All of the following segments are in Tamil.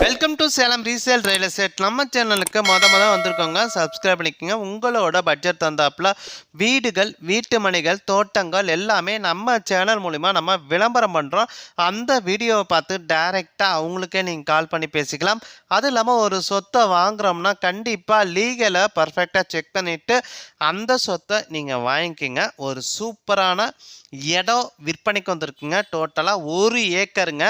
Welcome to Salem resale real estate நம்ம சேனலுக்கு மொத மொதல் வந்திருக்கோங்க சப்ஸ்கிரைப் பண்ணிக்கோங்க. உங்களோட பட்ஜெட் தந்தாப்புல வீடுகள் வீட்டு மனைகள் தோட்டங்கள் எல்லாமே நம்ம சேனல் மூலிமா நம்ம விளம்பரம் பண்ணுறோம் அந்த வீடியோவை பார்த்து டைரெக்டாக அவங்களுக்கே நீங்கள் கால் பண்ணி பேசிக்கலாம். அது இல்லாமல் ஒரு சொத்தை வாங்குறோம்னா கண்டிப்பாக லீகலை பர்ஃபெக்டாக செக் பண்ணிவிட்டு அந்த சொத்தை நீங்கள் வாங்கிக்கிங்க. ஒரு சூப்பரான இடம் விற்பனைக்கு வந்திருக்குங்க. டோட்டலாக ஒரு ஏக்கருங்க.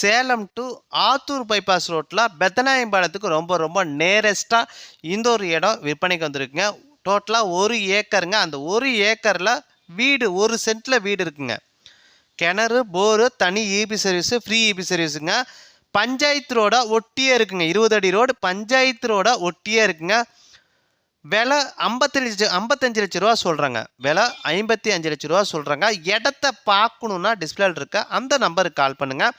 சேலம் டு ஆத்தூர் பைபாஸ் ரோட்டில் பெத்தனாயம்பாளையத்துக்கு ரொம்ப ரொம்ப நேரஸ்ட்டாக இந்த ஒரு இடம் விற்பனைக்கு வந்திருக்குங்க. டோட்டலாக ஒரு ஏக்கருங்க. அந்த ஒரு ஏக்கரில் வீடு ஒரு சென்ட்டில் வீடு இருக்குங்க. கிணறு போரு தனி இபி சர்வீஸு ஃப்ரீ இபி சர்வீஸுங்க பஞ்சாயத்து ரோட ஒட்டியே இருக்குங்க. இருபது அடி ரோடு பஞ்சாயத்து ரோட ஒட்டியே இருக்குங்க. விலை ஐம்பத்தஞ்சு லட்சம் ஐம்பத்தஞ்சு லட்ச ரூபா சொல்கிறாங்க விலை ஐம்பத்தி அஞ்சு லட்ச ரூபா சொல்கிறாங்க இடத்த பார்க்கணுன்னா டிஸ்பிளேல இருக்க. அந்த நம்பருக்கு கால் பண்ணுங்கள்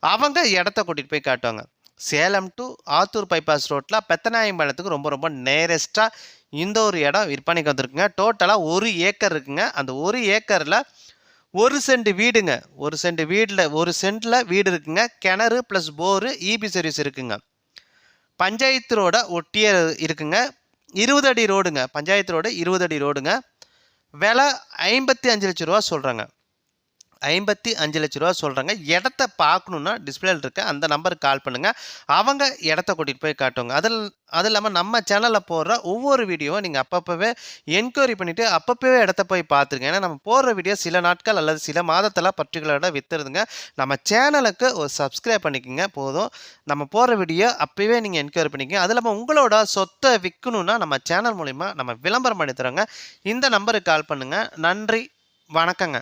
அவங்க இடத்த கூட்டிகிட்டு போய் காட்டுவாங்க. சேலம் டு ஆத்தூர் பைபாஸ் ரோட்டில் பெத்தநாயம்பாளையத்துக்கு ரொம்ப ரொம்ப நேரஸ்ட்டாக இந்த ஒரு இடம் விற்பனைக்கு வந்திருக்குங்க. டோட்டலாக ஒரு ஏக்கர் இருக்குங்க. அந்த ஒரு ஏக்கரில் ஒரு சென்ட் வீடுங்க. ஒரு சென்ட் வீட்டில் ஒரு சென்ட்டில் வீடு இருக்குங்க. கிணறு ப்ளஸ் போரு இபி சர்வீஸ் இருக்குங்க. பஞ்சாயத்து ரோட ஒட்டியே இருக்குங்க. இருபது அடி ரோடுங்க பஞ்சாயத்து ரோடு இருபது அடி ரோடுங்க விலை ஐம்பத்தி அஞ்சு லட்ச ரூபா சொல்கிறாங்க ஐம்பத்தி அஞ்சு லட்ச ரூபா சொல்கிறாங்க இடத்த பார்க்கணுன்னா டிஸ்பிளேல இருக்க அந்த நம்பருக்கு கால் பண்ணுங்கள் அவங்க இடத்த கூட்டிகிட்டு போய் காட்டுவாங்க. அதில் அது இல்லாமல் நம்ம சேனலில் போடுற ஒவ்வொரு வீடியோவும் நீங்கள் அப்பப்போவே என்கொயரி பண்ணிவிட்டு அப்பப்போவே இடத்த போய் பார்த்துருங்க. ஏன்னா நம்ம போடுற வீடியோ சில நாட்கள் அல்லது சில மாதத்தில் பர்டிகுலராக விற்றுருதுங்க நம்ம சேனலுக்கு ஒரு சப்ஸ்கிரைப் பண்ணிக்கோங்க. போதும். நம்ம போடுற வீடியோ அப்போவே நீங்கள் என்கொயரி பண்ணிக்கங்க. அது இல்லாமல் உங்களோட சொத்தை விற்கணுன்னா நம்ம சேனல் மூலிமா நம்ம விளம்பரம் பண்ணி தரோங்க. இந்த நம்பருக்கு கால் பண்ணுங்கள் நன்றி. வணக்கங்க.